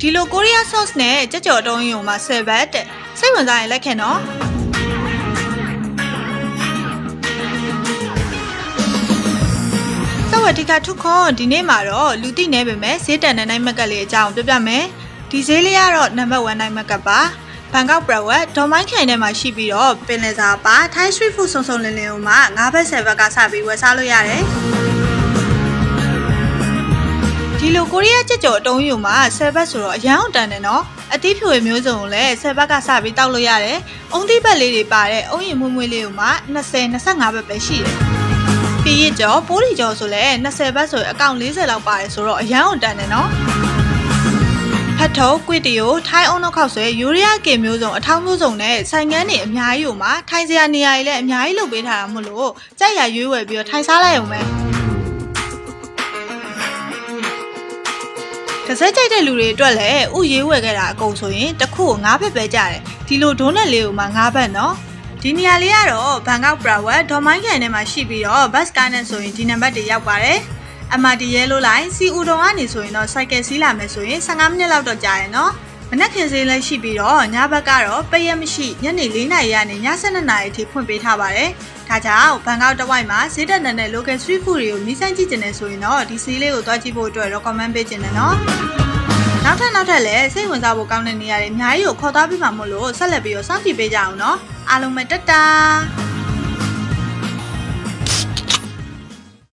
ဒီလိုကိုရီးယား sauce နဲ့ကြက်ကြော်တုံးရုံမှာ10ဘတ်တဲ့စိတ်ဝင်စားရင်လက်ခံနော်စဝတိကထုခွန်ဒီနေ့မှာတော့လူသိနေပေမဲ့ဈေးတန်တဲ့နိုင်မက်ကလေးအကြောင်းပြောပြမယ်ဒီဈေးလေးကတော့နံပါတ်1နိုင်မက်ကပါဘန်ကောက်ပရဝက်ဒေါ်မိုင်းခိုင်ထဲမှာရှိပြီးတော့ပင်လယ်စာပါထိုင်း street food စုံစုံလင်းလင်းမှာ9ဘတ်10ဘတ်ကစပြီးဝယ်စားလို့ရတယ် ဒီလိုကိုရီးယားကြက်ကြော်အတုံးယူမှာ10ဘတ်ဆိုတော့အရန်အောင်တန်တယ်နော်အသီးဖြူရမျိုးစုံကိုလည်း10ဘတ်ကစပြီးတောက်လို့ရတယ်အုံသီးဘတ်လေးတွေပါတဲ့အုံရင်မွေးမွေးလေးကိုမှ20 25ဘတ်ပဲရှိတယ်ပြီးရကြော်ပိုးလီကြော်ဆိုလည်း20ဘတ်ဆိုရင်အကောင့်40လောက်ပါတယ်ဆိုတော့အရန်အောင်တန်တယ်နော်ဖတ်ထုပ်ကွစ်တီယိုထိုင်းအုံနောက်ခောက်ဆွဲယူရီးယားကေမျိုးစုံအထောင်းမျိုးစုံနဲ့ဆိုင်ငန်းတွေအများကြီးကိုမှထိုင်းစရာနေရာတွေလည်းအများကြီးလုပ်ပေးထားတာမို့လို့ကြိုက်ရရွေးဝယ်ပြီးတော့ထိုင်စားလိုက်အောင်ပဲ ကစက်ကြိုက်တဲ့လူတွေအတွက်လည်းဥရေးဝယ်ခဲ့တာအကုန်ဆိုရင်တစ်ခုကို9ဘတ်ပဲကြတယ်ဒီလိုဒိုးနက်လေးကိုမှ9ဘတ်နော်ဒီနေရာလေးကတော့ဘန်ကောက်ပရာဝက်ဒေါ်မိုင်းကန်ထဲမှာရှိပြီးတော့ဘတ်စကားနဲ့ဆိုရင်ဒီနံပါတ်တွေရောက်ပါတယ်အမတီရဲလိုလိုက်စီဦးတော်ကနေဆိုရင်တော့စိုက်ကယ်စီးလာမယ်ဆိုရင်15မိနစ်လောက်တော့ကြာရယ်နော် မနက်ခင်းစေးလည်းရှိပြီးတော့ညဘက်ကတော့ပရက်မရှိညနေ4နာရီကနေည7နာရီအထိဖွင့်ပေးထားပါတယ်ဒါကြောင့်ဘန်ကောက်တစ်ဝိုက်မှာဈေးတက်တဲ့ local street food တွေကိုမြည်ဆန်းကြည့်ကျင်နေဆိုရင်တော့ဒီစီးလေးကိုတွားကြည့်ဖို့အတွက် recommend ပေးချင်တယ်နော်နောက်ထပ်နောက်ထပ်လည်းစိတ်ဝင်စားဖို့ကောင်းတဲ့နေရာတွေအများကြီးကိုခေါ်သွားပြီးမှမို့လို့ဆက်လက်ပြီးတော့စောင့်ကြည့်ပေးကြအောင်နော်အားလုံးပဲတက်တာ